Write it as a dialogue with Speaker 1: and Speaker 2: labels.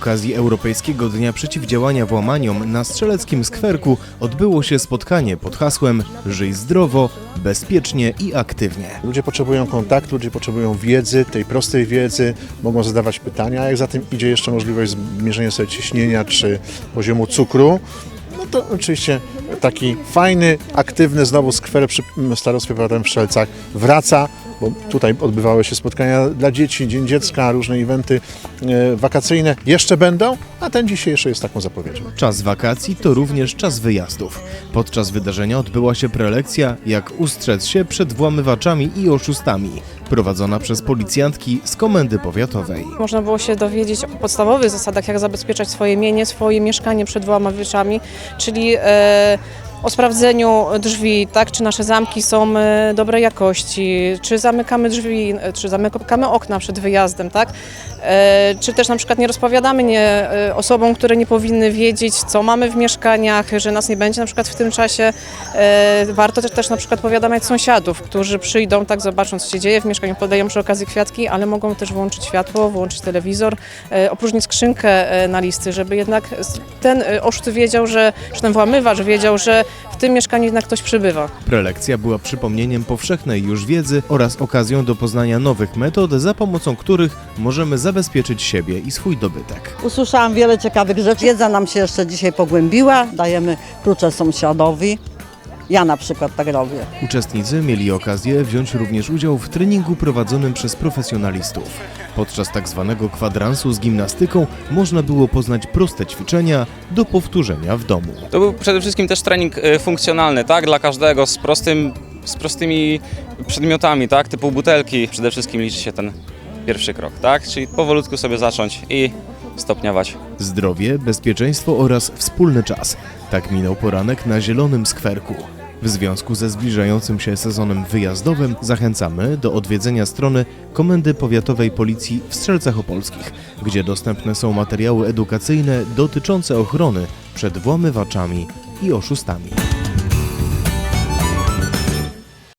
Speaker 1: okazji Europejskiego Dnia Przeciwdziałania Włamaniom na Strzeleckim Skwerku odbyło się spotkanie pod hasłem Żyj zdrowo, bezpiecznie i aktywnie.
Speaker 2: Ludzie potrzebują kontaktu, ludzie potrzebują wiedzy, tej prostej wiedzy, mogą zadawać pytania, jak za tym idzie jeszcze możliwość zmierzenia sobie ciśnienia czy poziomu cukru, to oczywiście taki fajny, aktywny znowu skwer przy Starostwie Powiatowym w Strzelcach wraca, bo tutaj odbywały się spotkania dla dzieci, Dzień Dziecka, różne eventy e, wakacyjne jeszcze będą, a ten dzisiejszy jest taką zapowiedzią.
Speaker 1: Czas wakacji to również czas wyjazdów. Podczas wydarzenia odbyła się prelekcja Jak ustrzec się przed włamywaczami i oszustami, prowadzona przez policjantki z Komendy Powiatowej.
Speaker 3: Można było się dowiedzieć o podstawowych zasadach, jak zabezpieczać swoje mienie, swoje mieszkanie przed włamawiczami, czyli e, o sprawdzeniu drzwi, tak, czy nasze zamki są e, dobrej jakości, czy zamykamy drzwi, e, czy zamykamy okna przed wyjazdem, tak, e, czy też na przykład nie rozpowiadamy nie, osobom, które nie powinny wiedzieć, co mamy w mieszkaniach, że nas nie będzie na przykład w tym czasie. Warto też, też na przykład powiadamiać sąsiadów, którzy przyjdą, tak, zobaczą, co się dzieje w mieszkaniu, podają przy okazji kwiatki, ale mogą też włączyć światło, włączyć telewizor, opróżnić skrzynkę na listy, żeby jednak ten oszust wiedział, że, czy ten włamywacz wiedział, że w tym mieszkaniu jednak ktoś przybywa.
Speaker 1: Prelekcja była przypomnieniem powszechnej już wiedzy oraz okazją do poznania nowych metod, za pomocą których możemy zabezpieczyć siebie i swój dobytek.
Speaker 4: Usłyszałam wiele ciekawych rzeczy. Wiedza nam się jeszcze dzisiaj pogłębiła. Dajemy klucze sąsiadowi. Ja na przykład tak robię.
Speaker 1: Uczestnicy mieli okazję wziąć również udział w treningu prowadzonym przez profesjonalistów. Podczas tak zwanego kwadransu z gimnastyką można było poznać proste ćwiczenia do powtórzenia w domu.
Speaker 5: To był przede wszystkim też trening e, funkcjonalny, tak, dla każdego z, prostym, z prostymi przedmiotami, tak, typu butelki. Przede wszystkim liczy się ten pierwszy krok, tak, czyli powolutku sobie zacząć i stopniować.
Speaker 1: Zdrowie, bezpieczeństwo oraz wspólny czas. Tak minął poranek na Zielonym Skwerku. W związku ze zbliżającym się sezonem wyjazdowym zachęcamy do odwiedzenia strony Komendy Powiatowej Policji w Strzelcach Opolskich, gdzie dostępne są materiały edukacyjne dotyczące ochrony przed włamywaczami i oszustami.